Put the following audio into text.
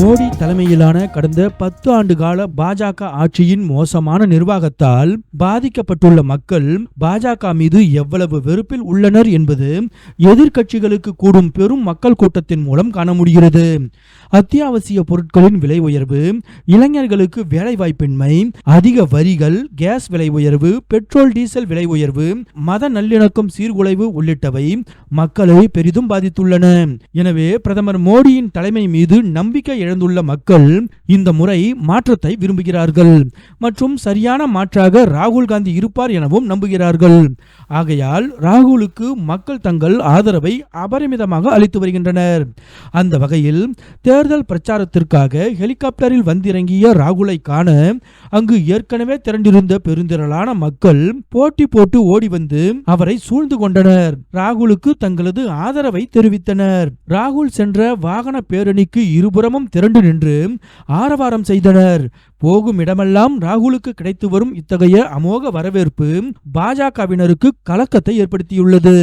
மோடி தலைமையிலான கடந்த பத்து ஆண்டு கால பாஜக ஆட்சியின் மோசமான நிர்வாகத்தால் பாதிக்கப்பட்டுள்ள மக்கள் பாஜக மீது எவ்வளவு வெறுப்பில் உள்ளனர் என்பது எதிர்க்கட்சிகளுக்கு கூடும் பெரும் மக்கள் கூட்டத்தின் மூலம் காண முடிகிறது. அத்தியாவசிய பொருட்களின் விலை உயர்வு இளைஞர்களுக்கு வேலைவாய்ப்பின்மை அதிக வரிகள் கேஸ் விலை உயர்வு பெட்ரோல் டீசல் விலை உயர்வு மத நல்லிணக்கம் சீர்குலைவு உள்ளிட்டவை மக்களை பெரிதும் பாதித்துள்ளன. எனவே பிரதமர் மோடியின் தலைமை மீது நம்பிக்கை இழந்துள்ள மக்கள் இந்த முறை மாற்றத்தை விரும்புகிறார்கள். மற்றும் சரியான மாற்றாக ராகுல் காந்தி இருப்பார் எனவும் நம்புகிறார்கள். ஆகையால் ராகுலுக்கு மக்கள் தங்கள் ஆதரவை அபரிமிதமாக அளித்து வருகின்றனர். அந்த வகையில் தேர்தல் பிரச்சாரத்திற்காக ஹெலிகாப்டரில் வந்திறங்கிய ராகுலை காண அங்கு ஏற்கனவே திரண்டிருந்த பெருந்திரளான மக்கள் போட்டி போட்டு ஓடி வந்து அவரை சூழ்ந்து கொண்டனர். ராகுலுக்கு தங்களது ஆதரவை தெரிவித்தனர். ராகுல் சென்ற வாகன பேரணிக்கு இருபுறமும் திரண்டு நின்று ஆரவாரம் செய்தனர். போகும் இடமெல்லாம் ராகுலுக்கு கிடைத்து வரும் இத்தகைய அமோக வரவேற்பு பாஜகவினருக்கு கலக்கத்தை ஏற்படுத்தியுள்ளது.